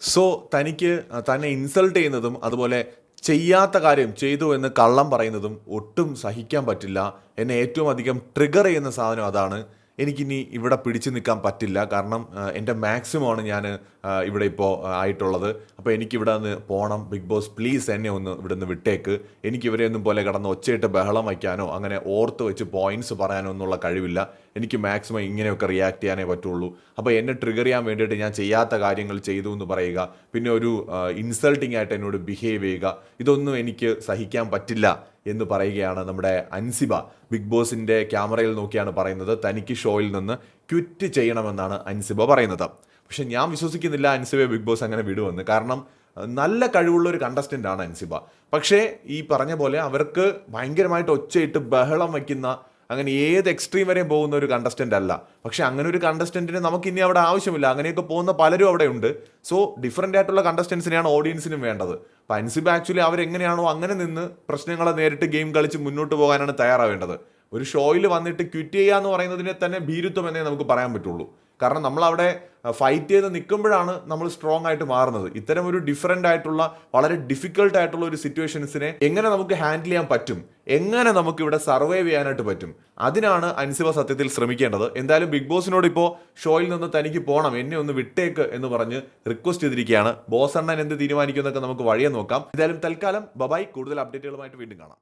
So തനിക്ക് തന്നെ insult ചെയ്യുന്നതും അതുപോലെ ചെയ്യാത്ത കാര്യം ചെയ്തു എന്ന് കള്ളം പറയുന്നതും ഒട്ടും സഹിക്കാൻ പറ്റില്ല. എന്നെ ഏറ്റവും അധികം ട്രിഗർ ചെയ്യുന്ന സാധനം അതാണ് എനിക്കിനി ഇവിടെ പിടിച്ചു നിൽക്കാൻ പറ്റില്ല. കാരണം എന്റെ മാക്സിമമാണ് ഞാൻ ഇവിടെ ഇപ്പോൾ ആയിട്ടുള്ളത്. അപ്പോൾ എനിക്കിവിടെ നിന്ന് പോകണം ബിഗ് ബോസ് പ്ലീസ് എന്നെ ഒന്ന് ഇവിടെ നിന്ന് വിട്ടേക്ക്. എനിക്ക് ഒന്നും പോലെ കിടന്ന് ഒച്ചയിട്ട് ബഹളം വയ്ക്കാനോ അങ്ങനെ ഓർത്ത് വെച്ച് പോയിന്റ്സ് പറയാനോ എന്നുള്ള കഴിവില്ല. എനിക്ക് മാക്സിമം ഇങ്ങനെയൊക്കെ റിയാക്ട് ചെയ്യാനേ പറ്റുള്ളൂ. അപ്പോൾ എന്നെ ട്രിഗർ ചെയ്യാൻ വേണ്ടിയിട്ട് ഞാൻ ചെയ്യാത്ത കാര്യങ്ങൾ ചെയ്തു എന്ന് പറയുക പിന്നെ ഒരു ഇൻസൾട്ടിങ് ആയിട്ട് എന്നോട് ബിഹേവ് ചെയ്യുക ഇതൊന്നും എനിക്ക് സഹിക്കാൻ പറ്റില്ല. എന്ന് പറയുകയാണ് നമ്മുടെ അൻസിബ. ബിഗ് ബോസിന്റെ ക്യാമറയിൽ നോക്കിയാണ് പറയുന്നത്. തനിക്ക് ഷോയിൽ നിന്ന് ക്വിറ്റ് ചെയ്യണമെന്നാണ് അൻസിബ പറയുന്നത്. പക്ഷെ ഞാൻ വിശ്വസിക്കുന്നില്ല അൻസിബയെ ബിഗ് ബോസ് അങ്ങനെ വിടുമെന്ന്. കാരണം നല്ല കഴിവുള്ള ഒരു കണ്ടസ്റ്റന്റ് ആണ് അൻസിബ. പക്ഷേ ഈ പറഞ്ഞ പോലെ അവർക്ക് ഭയങ്കരമായിട്ട് ഒച്ചയിട്ട് ബഹളം വയ്ക്കുന്ന അങ്ങനെ ഏത് എക്സ്ട്രീം വരെയും പോകുന്ന ഒരു കണ്ടസ്റ്റന്റ് അല്ല. പക്ഷേ അങ്ങനെ ഒരു കണ്ടസ്റ്റന്റിന് നമുക്ക് ഇനി അവിടെ ആവശ്യമില്ല. അങ്ങനെയൊക്കെ പോകുന്ന പലരും അവിടെ ഉണ്ട്. സോ ഡിഫറെന്റ് ആയിട്ടുള്ള കണ്ടസ്റ്റൻസിനെയാണ് ഓഡിയൻസിനും വേണ്ടത്. അപ്പം അൻസിബ് ആക്ച്വലി അവരെങ്ങനെയാണോ അങ്ങനെ നിന്ന് പ്രശ്നങ്ങളെ നേരിട്ട് ഗെയിം കളിച്ച് മുന്നോട്ട് പോകാനാണ് തയ്യാറാവേണ്ടത്. ഒരു ഷോയിൽ വന്നിട്ട് ക്വിറ്റ് ചെയ്യുക എന്ന് പറയുന്നതിനെ തന്നെ ഭീരുത്വം എന്നേ നമുക്ക് പറയാൻ പറ്റുള്ളൂ. കാരണം നമ്മൾ അവിടെ ഫൈറ്റ് ചെയ്ത് നിൽക്കുമ്പോഴാണ് നമ്മൾ സ്ട്രോങ് ആയിട്ട് മാറുന്നത്. ഇത്തരം ഒരു ഡിഫറെന്റ് ആയിട്ടുള്ള വളരെ ഡിഫിക്കൽട്ട് ആയിട്ടുള്ള ഒരു സിറ്റുവേഷൻസിനെ എങ്ങനെ നമുക്ക് ഹാൻഡിൽ ചെയ്യാൻ പറ്റും? എങ്ങനെ നമുക്ക് ഇവിടെ സർവൈവ് ചെയ്യാനായിട്ട് പറ്റും? അതിനാണ് അൻസിബ സത്യത്തിൽ ശ്രമിക്കേണ്ടത്. എന്തായാലും ബിഗ് ബോസിനോട് ഇപ്പോൾ ഷോയിൽ നിന്ന് തനിക്ക് പോകണം എന്നെ ഒന്ന് വിട്ടേക്ക് എന്ന് പറഞ്ഞ് റിക്വസ്റ്റ് ചെയ്തിരിക്കുകയാണ്. ബോസ് അണ്ണൻ എന്ത് തീരുമാനിക്കുന്നൊക്കെ നമുക്ക് വഴിയെ നോക്കാം. എന്തായാലും തൽക്കാലം ബബായ് കൂടുതൽ അപ്ഡേറ്റുകളുമായിട്ട് വീണ്ടും കാണാം.